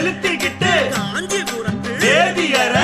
செலுத்திக்கிட்டு காஞ்சிபுரத்து வேதியரை